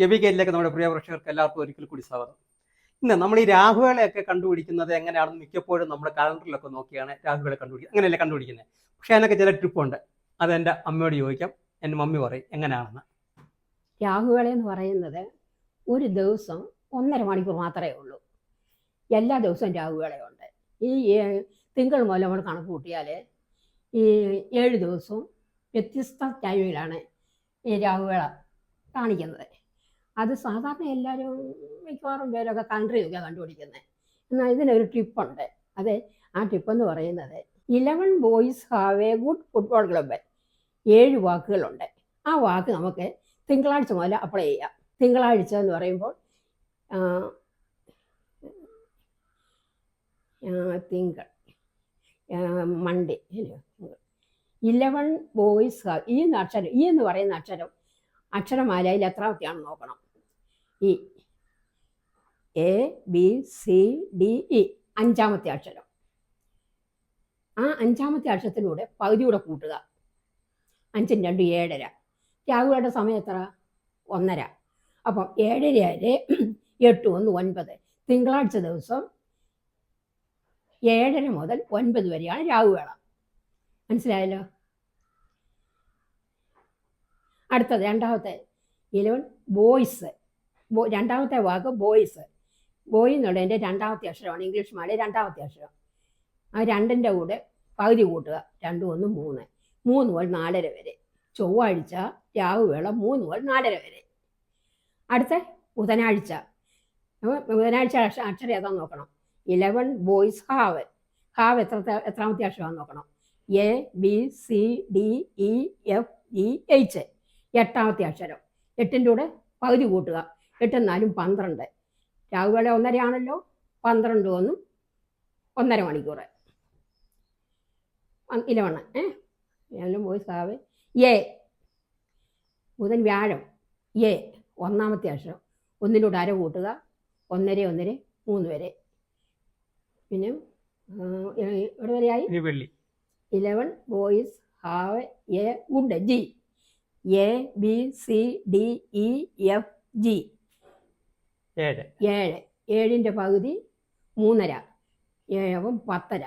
ഗവി കെയിലേക്ക് നമ്മുടെ പ്രിയ പ്രേക്ഷകർക്ക് എല്ലാവർക്കും ഒരിക്കൽ കൂടി സ്വാഗതം. ഇന്ന് നമ്മൾ ഈ രാഹുകളെയൊക്കെ കണ്ടുപിടിക്കുന്നത് എങ്ങനെയാണെന്ന് മിക്കപ്പോഴും നമ്മുടെ കലണ്ടറിലൊക്കെ നോക്കിയാണ് രാഹുകളെ കണ്ടുപിടിക്കുന്നത്. അങ്ങനെയല്ലേ കണ്ടുപിടിക്കുന്നത്? പക്ഷെ അതിനൊക്കെ ചില ട്രിപ്പുണ്ട് അത് എന്റെ അമ്മയോട് ചോദിക്കാം. എന്റെ മമ്മി പറയും എങ്ങനെയാണെന്ന്. രാഹുകളെ എന്ന് പറയുന്നത് ഒരു ദിവസം ഒന്നര മണിക്കൂർ മാത്രമേ ഉള്ളൂ. എല്ലാ ദിവസവും രാഹുകളെ ഉണ്ട്. ഈ തിങ്കൾ മുതൽ നമ്മൾ കണക്ക് കൂട്ടിയാൽ ഈ ഏഴ് ദിവസവും വ്യത്യസ്ത ടൈമിലാണ് ഈ രാഹുകളെ കാണിക്കുന്നത്. അത് സാധാരണ എല്ലാവരും മിക്കവാറും പേരൊക്കെ കൺട്രിയൊക്കെ കണ്ടുപിടിക്കുന്നത് എന്നാൽ ഇതിനൊരു ടിപ്പുണ്ട് അതെ ആ ടിപ്പെന്ന് പറയുന്നത് eleven boys have a good football club ഏഴ് വാക്കുകളുണ്ട്. ആ വാക്ക് നമുക്ക് തിങ്കളാഴ്ച മുതൽ അപ്ലൈ ചെയ്യാം. തിങ്കളാഴ്ച എന്ന് പറയുമ്പോൾ തിങ്കൾ മൺഡേ ഇലവൻ ബോയ്സ് ഈ അക്ഷരം ഈ എന്ന് പറയുന്ന അക്ഷരം അക്ഷരമാലയിൽ എത്രാമത്തെയാണെന്ന് നോക്കണം. ഈ A B C D E. അഞ്ചാമത്തെ അക്ഷരം. ആ അഞ്ചാമത്തെ അക്ഷരത്തിലൂടെ പകുതിയൂടെ കൂട്ടുക. അഞ്ചും രണ്ട് ഏഴര. രാഹുലയുടെ സമയം എത്ര? ഒന്നര. അപ്പം ഏഴര വരെ എട്ട് ഒന്ന് ഒൻപത്. തിങ്കളാഴ്ച ദിവസം ഏഴര മുതൽ ഒൻപത് വരെയാണ് രാഹുവേള മനസ്സിലായല്ലോ? അടുത്തത് രണ്ടാമത്തെ. ഇലവൻ ബോയ്സ് രണ്ടാമത്തെ വാക്ക് ബോയ്സ് ബോയ് എന്നുള്ളതിന്റെ രണ്ടാമത്തെ അക്ഷരമാണ് ഇംഗ്ലീഷ് മാളി രണ്ടാമത്തെ അക്ഷരം. ആ രണ്ടിന്റെ കൂടെ പകുതി കൂട്ടുക. രണ്ട് ഒന്ന് മൂന്ന്. മൂന്ന് മുതൽ നാലര വരെ. ചൊവ്വാഴ്ച രാഹുവേള മൂന്ന് മുതൽ നാലര വരെ. അടുത്ത ബുധനാഴ്ച. ബുധനാഴ്ച അക്ഷ അക്ഷരം ഏതാന്ന് നോക്കണം? ഇലവൻ ബോയ്സ് ഹാവ് ഹാവ് എത്ര എത്രാമത്തെ അക്ഷരമാണെന്ന് നോക്കണം? A B C D E F E H എട്ടാമത്തെ അക്ഷരം. എട്ടിന്റെ കൂടെ പകുതി കൂട്ടുക. എട്ടും നാലും പന്ത്രണ്ട്. രാഹുവേള ഒന്നരയാണല്ലോ? പന്ത്രണ്ട് ഒന്നും ഒന്നര മണിക്കൂർ ഇലവണ് ഏ? ഞാനും ബോയ്സ് ഹാവ് എ ബുധൻ വ്യാഴം. എ ഒന്നാമത്തെ അക്ഷരം. ഒന്നിലൂടെ അര കൂട്ടുക. ഒന്നര ഒന്നര മൂന്ന് വരെ. പിന്നെ എവിടെ വരെയായി വെള്ളി. Eleven boys have a good G. A B C D E F G. ഏഴ്. ഏഴ്. ഏഴിന്റെ പകുതി മൂന്നര. ഏഴവും പത്തര.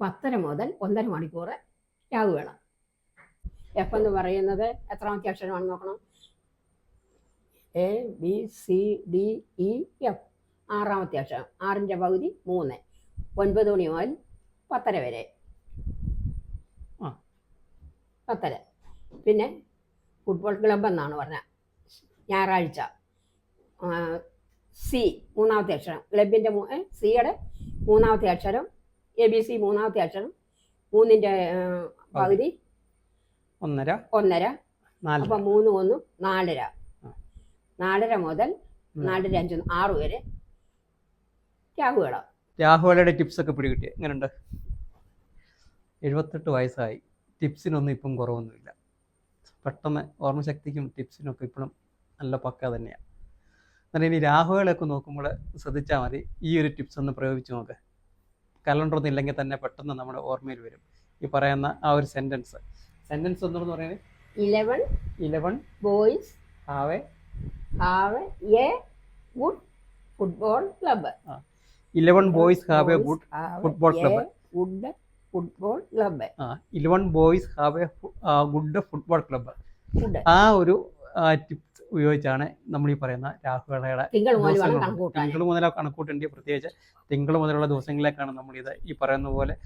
പത്തര മുതൽ ഒന്നര മണിക്കൂർ വേണം എഫ് എന്ന് പറയുന്നത് എത്രാമത്തെ അക്ഷരമാണ് നോക്കണം? A B C D E F. ആറാമത്തെ അക്ഷരം. ആറിന്റെ പകുതി മൂന്ന്. ഒൻപത് മണി മുതൽ പത്തര വരെ. ആ. പത്തര. പിന്നെ ഫുട്ബോൾ ക്ലബ് എന്നാണ് പറഞ്ഞത് ഞായറാഴ്ച സി മൂന്നാമത്തെ അക്ഷരം. ക്ലബിന്റെ സിയുടെ മൂന്നാമത്തെ അക്ഷരം എ ബി സി മൂന്നാമത്തെ അക്ഷരം മൂന്നിന്റെ പകുതി ഒന്നര ഒന്നര അപ്പം മൂന്ന് ഒന്ന് നാലര. നാലര മുതൽ നാലര അഞ്ച് ആറ് വരെ രാഹുവേള. ടിപ്സ് ഒക്കെ പിടികിട്ടി എങ്ങനെയുണ്ട് എഴുപത്തെട്ട് വയസ്സായി. ടിപ്സിനൊന്നും ഇപ്പം കുറവൊന്നുമില്ല. പെട്ടെന്ന് ഓർമ്മശക്തിക്കും ടിപ്സിനൊക്കെ ഇപ്പോഴും നല്ല പക്ക തന്നെയാണ് എന്നാൽ ഇനി രാഹുകളൊക്കെ നോക്കുമ്പോൾ ശ്രദ്ധിച്ചാൽ മതി. ഈ ഒരു ടിപ്സ് ഒന്ന് പ്രയോഗിച്ച് നോക്ക്. കലണ്ടർ ഒന്നും ഇല്ലെങ്കിൽ തന്നെ പെട്ടെന്ന് നമ്മുടെ ഓർമ്മയിൽ വരും. ഈ പറയുന്ന ആ ഒരു സെന്റൻസ് സെന്റൻസ് എന്ന് പറയുന്നത്? Eleven eleven boys have have a good football club eleven boys have a good football club. Good football club ആ. Eleven boys have a good football club ആ ഒരു ടിപ്സ് ഉപയോഗിച്ചാണ് നമ്മൾ ഈ പറയുന്ന രാഹുവേളയുടെ തിങ്കൾ മുതൽ കണക്കൂട്ടേണ്ടി പ്രത്യേകിച്ച് തിങ്കൾ മുതലുള്ള ദിവസങ്ങളിലേക്കാണ് നമ്മൾ ഇത് ഈ പറയുന്ന പോലെ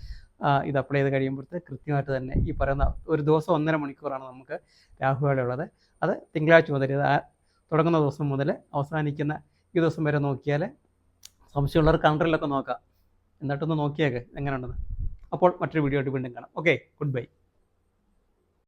ഇത് അപ്ലൈ ചെയ്ത് കഴിയുമ്പോഴത്തെ കൃത്യമായിട്ട് തന്നെ ഈ പറയുന്ന ഒരു ദിവസം ഒന്നര മണിക്കൂറാണ് നമുക്ക് രാഹുവേള ഉള്ളത് അത് തിങ്കളാഴ്ച മുതൽ ഇത് തുടങ്ങുന്ന ദിവസം മുതൽ അവസാനിക്കുന്ന ഈ ദിവസം വരെ നോക്കിയാൽ സംശയമുള്ളവർ കണ്ടറിലൊക്കെ നോക്കാം. എന്നിട്ടൊന്ന് നോക്കിയേക്ക് എങ്ങനെയുണ്ടെന്ന്. അപ്പോൾ മറ്റൊരു വീഡിയോ ആയിട്ട് വീണ്ടും കാണാം. Okay goodbye.